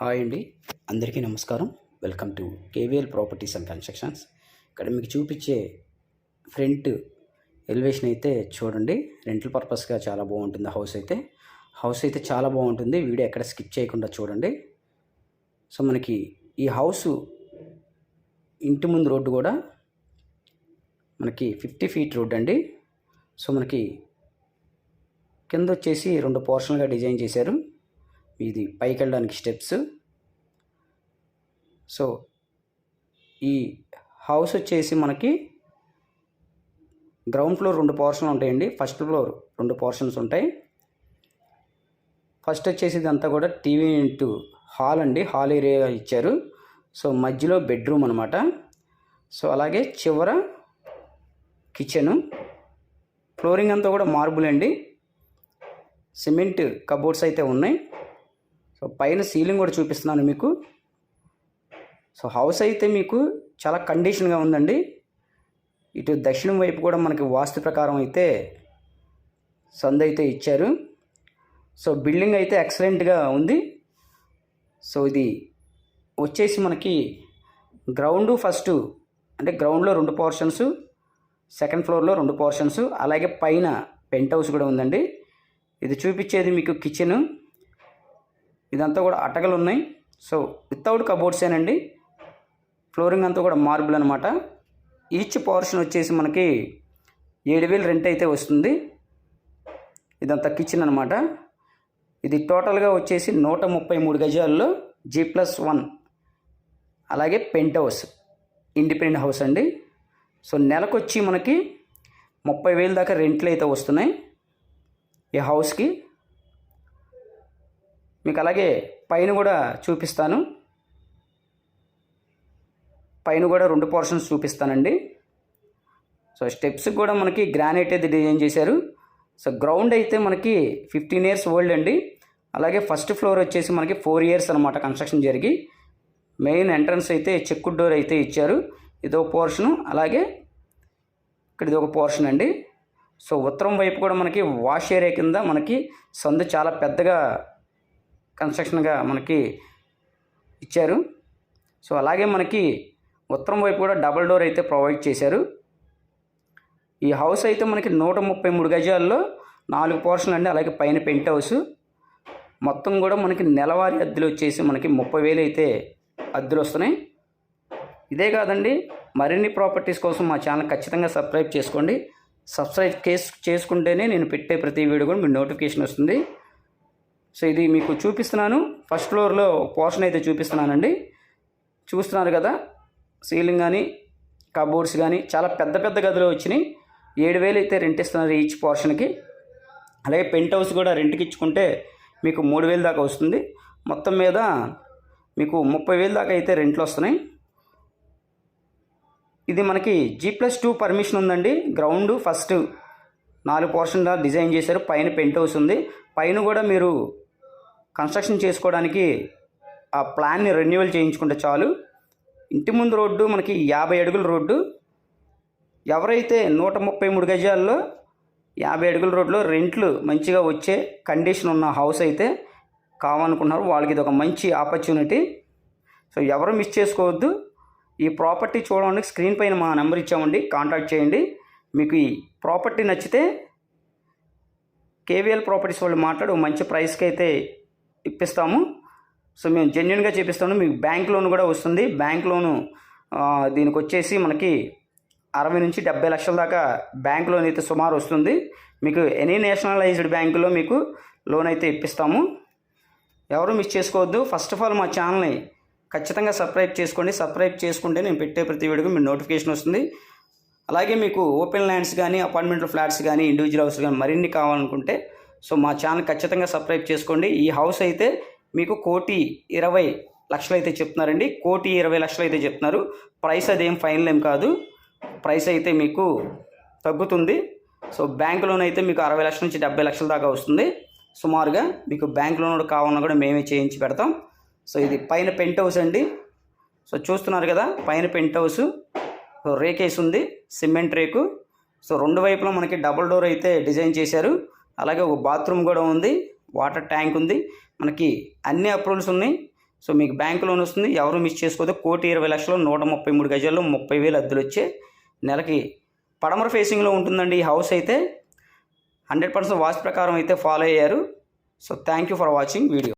Hi అండి. అందరికీ నమస్కారం. Welcome to KVL properties and constructions. ఇక్కడ మీకు చూపించే ఫ్రంట్ ఎలివేషన్ అయితే చూడండి. రెంటల్ పర్పస్గా చాలా బాగుంటుంది హౌస్ అయితే. హౌస్ అయితే చాలా బాగుంటుంది. వీడియో ఎక్కడ స్కిప్ చేయకుండా చూడండి. సో మనకి ఈ హౌస్ ఇంటి ముందు రోడ్డు కూడా మనకి ఫిఫ్టీ ఫీట్ రోడ్ అండి. సో మనకి కింద వచ్చేసి రెండు పోర్షన్లుగా డిజైన్ చేశారు. ఇది పైకి వెళ్ళడానికి స్టెప్స్. సో ఈ హౌస్ వచ్చేసి మనకి గ్రౌండ్ ఫ్లోర్ రెండు పోర్షన్లు ఉంటాయండి. ఫస్ట్ ఫ్లోర్ రెండు పోర్షన్స్ ఉంటాయి. ఫస్ట్ వచ్చేసి ఇదంతా కూడా టీవీ ఇంటూ హాల్ అండి. హాల్ ఏరియా ఇచ్చారు. సో మధ్యలో బెడ్రూమ్ అనమాట సో అలాగే చివర కిచెను. ఫ్లోరింగ్ అంతా కూడా మార్బుల్ అండి. సిమెంట్ కబోర్డ్స్ అయితే ఉన్నాయి. సో పైన సీలింగ్ కూడా చూపిస్తున్నాను మీకు. సో హౌస్ అయితే మీకు చాలా కండిషన్గా ఉందండి. ఇటు దక్షిణం వైపు కూడా మనకి వాస్తు ప్రకారం అయితే సంద అయితే ఇచ్చారు. సో బిల్డింగ్ అయితే ఎక్సలెంట్గా ఉంది. సో ఇది వచ్చేసి మనకి గ్రౌండ్ ఫస్ట్ అంటే గ్రౌండ్లో రెండు పోర్షన్స్ సెకండ్ ఫ్లోర్లో రెండు పోర్షన్స్ అలాగే పైన పెంట్ హౌస్ కూడా ఉందండి. ఇది చూపించేది మీకు కిచెన్. ఇదంతా కూడా అటకలు ఉన్నాయి. సో వితౌట్ కబోర్డ్సేనండి ఫ్లోరింగ్ అంతా కూడా మార్బుల్ అనమాట ఈచ్ పోర్షన్ వచ్చేసి మనకి ఏడు వేలు రెంట్ అయితే వస్తుంది. ఇదంతా కిచెన్ అనమాట ఇది టోటల్గా వచ్చేసి నూట ముప్పై మూడు గజాల్లో జీ ప్లస్ వన్ అలాగే పెంట్ హౌస్ ఇండిపెండెంట్ హౌస్ అండి. సో నెలకొచ్చి మనకి ముప్పై వేలు దాకా రెంట్లు అయితే వస్తున్నాయి. ఈ హౌస్కి మీకు అలాగే పైన కూడా చూపిస్తాను. పైన కూడా రెండు పోర్షన్స్ చూపిస్తానండి. సో స్టెప్స్ కూడా మనకి గ్రానైట్ అయితే డిజైన్ చేశారు. సో గ్రౌండ్ అయితే మనకి ఫిఫ్టీన్ ఇయర్స్ ఓల్డ్ అండి. అలాగే ఫస్ట్ ఫ్లోర్ వచ్చేసి మనకి ఫోర్ ఇయర్స్ అనమాట కన్స్ట్రక్షన్ జరిగి. మెయిన్ ఎంట్రన్స్ అయితే చెక్కుడ్ డోర్ అయితే ఇచ్చారు. ఇదో పోర్షను అలాగే ఇక్కడ ఇది ఒక పోర్షన్ అండి. సో ఉత్తరం వైపు కూడా మనకి వాష్ ఏరియా కింద మనకి సందు చాలా పెద్దగా కన్స్ట్రక్షన్గా మనకి ఇచ్చారు. సో అలాగే మనకి ఉత్తరం వైపు కూడా డబల్ డోర్ అయితే ప్రొవైడ్ చేశారు. ఈ హౌస్ అయితే మనకి నూట ముప్పై మూడు గజాల్లో నాలుగు పోర్షన్లు అండి అలాగే పైన పెంట్ హౌస్. మొత్తం కూడా మనకి నెలవారీ అద్దెలు వచ్చేసి మనకి ముప్పై వేలు అయితే అద్దెలు వస్తున్నాయి. ఇదే కాదండి మరిన్ని ప్రాపర్టీస్ కోసం మా ఛానల్ ఖచ్చితంగా సబ్స్క్రైబ్ చేసుకోండి. సబ్స్క్రైబ్ కేస్ చేసుకుంటేనే నేను పెట్టే ప్రతి వీడియో కూడా మీ నోటిఫికేషన్ వస్తుంది. సో ఇది మీకు చూపిస్తున్నాను. ఫస్ట్ ఫ్లోర్లో పోర్షన్ అయితే చూపిస్తున్నానండి. చూస్తున్నారు కదా? సీలింగ్ కానీ కబోర్డ్స్ కానీ చాలా పెద్ద పెద్ద గదులు వచ్చినాయి. ఏడు వేలు అయితే రెంట్ ఇస్తున్నారు ఈచ్ పోర్షన్కి అలాగే పెంట్ హౌస్ కూడా రెంట్కి ఇచ్చుకుంటే మీకు మూడు వేలు దాకా వస్తుంది. మొత్తం మీద మీకు ముప్పై వేలు దాకా అయితే రెంట్లు వస్తున్నాయి. ఇది మనకి జీ ప్లస్ టూ పర్మిషన్ ఉందండి. గ్రౌండ్ ఫస్ట్ నాలుగు పోర్షన్గా డిజైన్ చేశారు. పైన పెంట్ హౌస్ ఉంది. పైన కూడా మీరు కన్స్ట్రక్షన్ చేసుకోవడానికి ఆ ప్లాన్ని రెన్యువల్ చేయించుకుంటే చాలు. ఇంటి ముందు రోడ్డు మనకి యాభై అడుగుల రోడ్డు. ఎవరైతే నూట ముప్పై మూడు గజాల్లో యాభై అడుగుల రోడ్లో రెంట్లు మంచిగా వచ్చే కండిషన్ ఉన్న హౌస్ అయితే కావాలనుకున్నారు వాళ్ళకి ఇది ఒక మంచి ఆపర్చునిటీ. సో ఎవరు మిస్ చేసుకోవద్దు. ఈ ప్రాపర్టీ చూడడానికి స్క్రీన్ పైన మా నెంబర్ ఇచ్చామండి కాంటాక్ట్ చేయండి. మీకు ఈ ప్రాపర్టీ నచ్చితే కేవీఎల్ ప్రాపర్టీస్ వాళ్ళు మాట్లాడు మంచి ప్రైస్కి అయితే ఇప్పిస్తాము. సో మేము జెన్యున్గా చేపిస్తాము. మీకు బ్యాంక్ లోన్ కూడా వస్తుంది. బ్యాంక్ లోను దీనికి వచ్చేసి మనకి అరవై నుంచి డెబ్బై లక్షల దాకా బ్యాంక్ లోన్ అయితే సుమారు వస్తుంది. మీకు ఎనీ నేషనలైజ్డ్ బ్యాంకులో మీకు లోన్ అయితే ఇప్పిస్తాము. ఎవరు మిస్ చేసుకోవద్దు. ఫస్ట్ ఆఫ్ ఆల్ మా ఛానల్ని ఖచ్చితంగా సబ్స్క్రైబ్ చేసుకోండి. సబ్స్క్రైబ్ చేసుకుంటే నేను పెట్టే ప్రతి వీడియోకి మీకు నోటిఫికేషన్ వస్తుంది. అలాగే మీకు ఓపెన్ ల్యాండ్స్ కానీ అపార్ట్మెంట్ ఫ్లాట్స్ కానీ ఇండివిజువల్ హౌస్ కానీ మరిన్ని కావాలనుకుంటే సో మా ఛానల్ ఖచ్చితంగా సబ్స్క్రైబ్ చేసుకోండి. ఈ హౌస్ అయితే మీకు కోటి ఇరవై లక్షలు అయితే చెప్తున్నారండి. కోటి ఇరవై లక్షలు అయితే చెప్తున్నారు. ప్రైస్ అదేం ఫైనల్ ఏం కాదు. ప్రైస్ అయితే మీకు తగ్గుతుంది. సో బ్యాంక్ లోన్ అయితే మీకు అరవై లక్షల నుంచి డెబ్బై లక్షల దాకా వస్తుంది. సుమారుగా మీకు బ్యాంక్ లోన్ కూడా కావాలన్నా కూడా మేమే చేయించి పెడతాం. సో ఇది పైన పెంట్ హౌస్ అండి. సో చూస్తున్నారు కదా పైన పెంట్ హౌస్. రేకేసి ఉంది సిమెంట్ రేకు. సో రెండు వైపులా మనకి డబుల్ డోర్ అయితే డిజైన్ చేశారు. అలాగే ఒక బాత్రూమ్ కూడా ఉంది వాటర్ ట్యాంక్ ఉంది. మనకి అన్ని అప్రూవల్స్ ఉన్నాయి. సో మీకు బ్యాంక్ లోన్ వస్తుంది. ఎవరు మిస్ చేసుకోదు కోటి ఇరవై లక్షలు నూట ముప్పై మూడు గజాల్లో ముప్పై వేలు అద్దెలు వచ్చే నెలకి పడమర ఫేసింగ్లో ఉంటుందండి ఈ హౌస్ అయితే. హండ్రెడ్ పర్సెంట్ వాస్తు ప్రకారం అయితే ఫాలో అయ్యారు. So thank you for watching video.